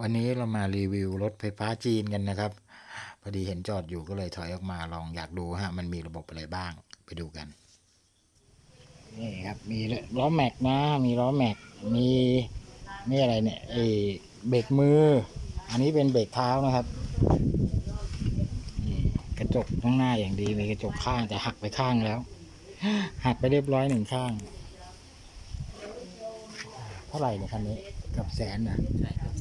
วันนี้เรามารีวิวรถไฟฟ้าจีนกันนะครับ พอดีเห็นจอดอยู่ก็เลยถอยออกมาลองอยากดูฮะมันมีระบบอะไรบ้างไปดูกัน นี่ครับมีล้อแม็กนะ มีล้อแม็กมีนี่อะไรเนี่ยไอเบรกมือ อันนี้เป็นเบรกเท้านะครับกระจกข้างหน้าอย่างดีมีกระจกข้างแต่หักไปข้างแล้ว หักไปเรียบร้อยหนึ่งข้าง เท่าไหร่เนี่ยคันนี้กับแสนนะใช่ครับ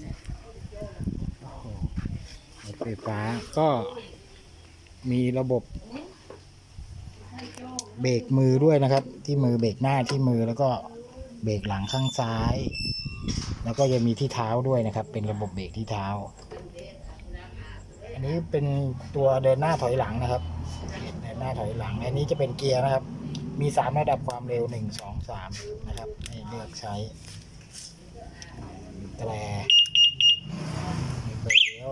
ไฟฟ้าก็มีระบบเบรกมือด้วยนะครับ ที่มือเบรกหน้าที่มือแล้วก็เบรกหลังข้างซ้าย แล้วก็ยังมีที่เท้าด้วยนะครับ เป็นระบบเบรกที่เท้า อันนี้เป็นตัวเดินหน้าถอยหลังนะครับ เดินหน้าถอยหลัง อันนี้จะเป็นเกียร์นะครับ มีสามระดับความเร็วหนึ่งสองสามนะครับให้เลือกใช้แตร มีไฟเลี้ยว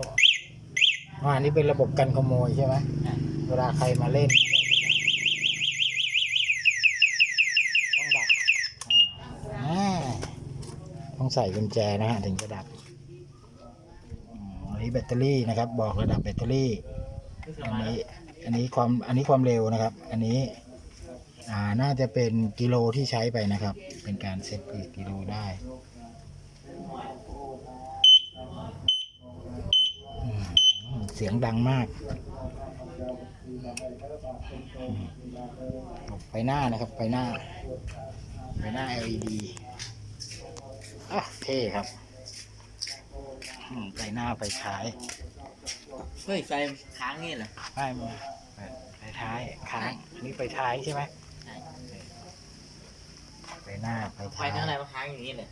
อ่าอันนี้เป็นระบบกันขโมยใช่ไหมใช่เวลาใครมาเล่นต้องดับอ่าต้องใส่กุญแจนะฮะถึงจะดับอืมอันนี้แบตเตอรี่นะครับ บอกระดับแบตเตอรี่ อันนี้อันนี้ความอันนี้ความเร็วนะครับ อันนี้อ่าน่าจะเป็นกิโลที่ใช้ไปนะครับ เป็นการเซตกี่กิโลได้ อืม เสียงดังมากอืมไฟหน้านะครับไฟหน้าไฟหน้า LED อะเท่ครับอืมไฟหน้าไฟท้ายเฮ้ยไฟค้างนี่เหรอไม่มาไฟท้ายค้างอันนี่ไฟท้ายใช่ไหมใช่ไฟหน้าไฟไฟท้ายข้างในมันค้างอย่างนี้เลย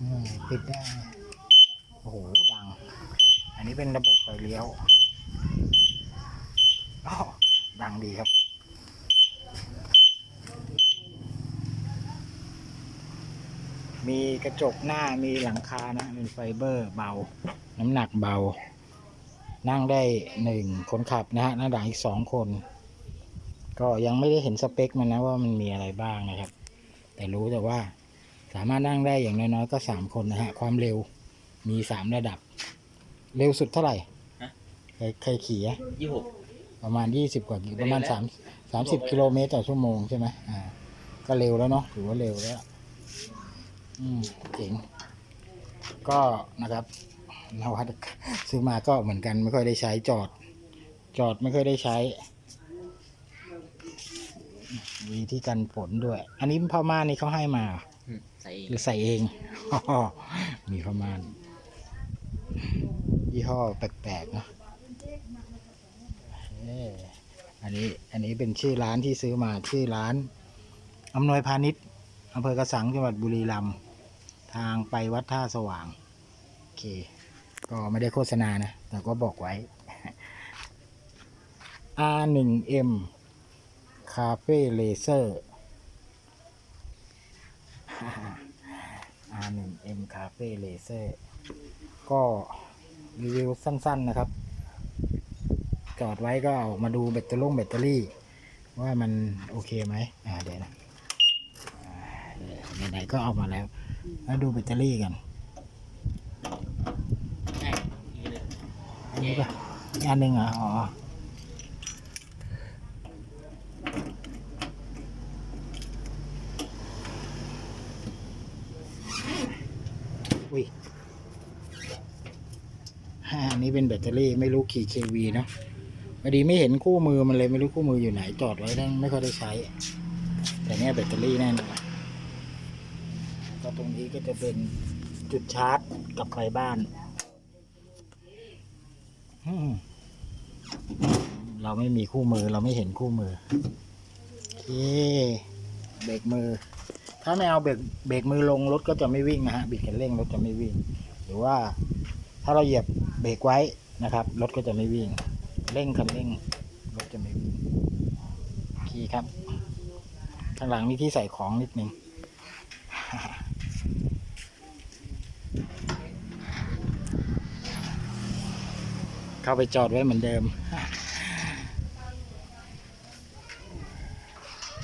อืมปิดได้โอ้โหดัง อันนี้เป็นระบบไฟเลี้ยวอ้าวดังดีครับ มีกระจกหน้ามีหลังคานะเป็นไฟเบอร์เบา น้ำหนักเบา นั่งได้หนึ่งคนขับนะฮะนั่งหลังอีกสองคน ก็ยังไม่ได้เห็นสเปคมันนะว่ามันมีอะไรบ้างนะครับ แต่รู้แต่ว่าสามารถนั่งได้อย่างน้อยๆก็สามคนนะฮะ ความเร็วมีสามระดับ เร็วสุดเท่าไหร่เคยเคยขี่อะยี่หก ประมาณยี่สิบกว่ากิประมาณสามสามสิบกิโลเมตรต่อชั่วโมงใช่ไหมอ่า ก็เร็วแล้วเนาะถือว่าเร็วแล้วอืมเจ๋งก็นะครับนวัตซื้อมาก็เหมือนกันไม่ค่อยได้ใช้จอด จอดไม่ค่อยได้ใช้มีที่กันฝนด้วย อันนี้พ่อม่านนี่เขาให้มาเหรออืมใส่เองหรือใส่เอง มีประมาณ ยี่ห้อแปลกๆเนอะเอ้อันนี้อันนี้เป็นชื่อร้านที่ซื้อมาชื่อร้านอำนวยพาณิชย์อำเภอกระสังจังหวัดบุรีรัมย์ทางไปวัดท่าสว่าง โอเค ก็ไม่ได้โฆษณานะ แต่ก็บอกไว้ R1M Cafe Laser R1M Cafe Laser ก็ รีวิวสั้น ๆนะครับ จอดไว้ก็ออกมาดูแบตเตอรี่แบตเตอรี่ ว่ามันโอเคไหมอ่าเดี๋ยวนะอ่าเดี๋ยวไหนๆก็เอามาแล้ว แล้วดูแบตเตอรี่กันใช่ทีเลยอันนี้ป่ะอีกอันหนึ่งเหรออ๋ออุ้ย อันนี้เป็นแบตเตอรี่ไม่รู้กี่ kV เนอะพอดีไม่เห็นคู่มือมันเลยไม่รู้คู่มืออยู่ไหนจอดไว้ได้ไม่ค่อยได้ใช้ แต่เนี่ยแบตเตอรี่แน่นอนก็ตรงนี้ก็จะเป็นจุดชาร์จกลับไปบ้าน เราไม่มีคู่มือเราไม่เห็นคู่มือโอเคเบรกมือ ถ้าไม่เอาเบรกเบรกมือลงรถก็จะไม่วิ่งนะฮะบิดคันเร่งรถจะไม่วิ่ง หรือว่า ถ้าเราเหยียบเบรกไว้นะครับ รถก็จะไม่วิ่ง เร่งคันเร่ง รถจะไม่วิ่งโอเคครับ ข้างหลังมีที่ใส่ของนิดนึงเข้าไปจอดไว้เหมือนเดิม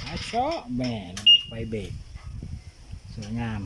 อาชอแม่ระบบไฟเบรกสวยงาม